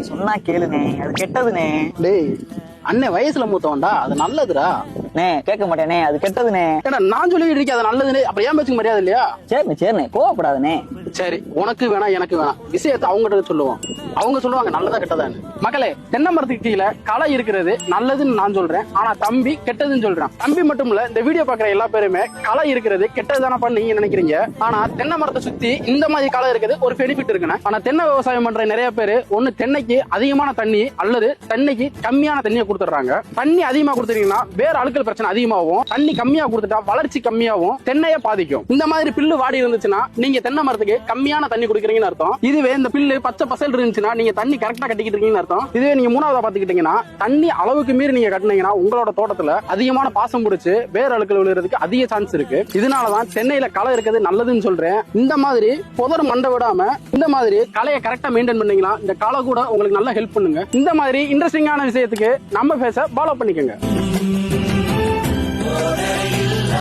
சொன்னா கேளுனே அது கெட்டதுனே. டேய் அண்ணன் வயசுல மூத்தவன்டா அது நல்லதுடா. அண்ணே கேட்க மாட்டேனே அது கெட்டதுண்ணே ஏடா நான் சொல்லிட்டு இருக்கேன் அது நல்லதுன்னு அப்புறம் ஏன் பேச்சுக்கு மரியாதை இல்லையா? சரிண்ணே சரிண்ணே கோவப்படாதண்ணே சரி உனக்கு வேணாம் எனக்கு வேணாம் விஷயத்தை அவங்ககிட்ட சொல்லுவோம். அவங்க சொல்லுவாங்க நல்லதா கெட்டதான்னு. மக்களே தென்னை மரத்துக்கு கீழே களை இருக்கிறது நல்லதுன்னு நான் சொல்றேன். ஆனா தம்பி கெட்டதுன்னு சொல்றேன். தம்பி மட்டும் இல்ல இந்த வீடியோ பாக்குற எல்லா பேருமே களை இருக்கிறது கெட்டதுதானப்பா நீங்க நினைக்கிறீங்க? ஆனா தென்னை மரத்தை சுத்தி இந்த மாதிரி களை இருக்குது ஒரு பெனிஃபிட் இருக்குண்ணே. ஆனா தென்னை விவசாயம் பண்ற நிறைய பேர் ஒண்ணு தென்னைக்கு அதிகமான தண்ணி அல்லது தென்னைக்கு கம்மியான தண்ணியை கொடுத்துட்றாங்க. தண்ணி அதிகமா கொடுத்துட்டீங்கன்னா வேற அழுக்கல் பிரச்சனை அதிகமாகும். தண்ணி கம்மியா கொடுத்துட்டா வளர்ச்சி கம்மியாகும். தென்னையை பாதிக்கும். இந்த மாதிரி பில்லு வாடி இருந்துச்சுன்னா நீங்க தென்னை மரத்துக்கு கம்மியான தண்ணி குடிக்கிறீங்கன்னு அர்த்தம். இதுவே இந்த பில்லு பச்சை பசல் இருந்துச்சுன்னா நீங்க தண்ணி கரெக்டா கட்டிக்கிட்டு இருக்கீங்கன்னு அர்த்தம். இதுவே நீங்க மூணாவதா பாத்துக்கிட்டீங்கன்னா தண்ணி அளவுக்கு மீறி நீங்க கட்டினீங்கன்னா உங்களோட தோட்டத்துல அதிகமான பாசம் பிடிச்சு வேற அழுக்கல் விழுறதுக்கு அதிக சான்ஸ் இருக்கு. இதனாலதான் தென்னையில களை இருக்கிறது நல்லதுன்னு சொல்றேன். இந்த மாதிரி புதர் மண்டை விடாம இந்த மாதிரி களையை கரெக்டா மெயின்டைன் பண்ணீங்கன்னா இந்த களை கூட உங்களுக்கு நல்லா ஹெல்ப் பண்ணுங்க. இந்த மாதிரி இன்ட்ரெஸ்டிங்கான விஷயத்துக்கு நம்ம பேச ஃபாலோ பண்ணிக்கோங்க.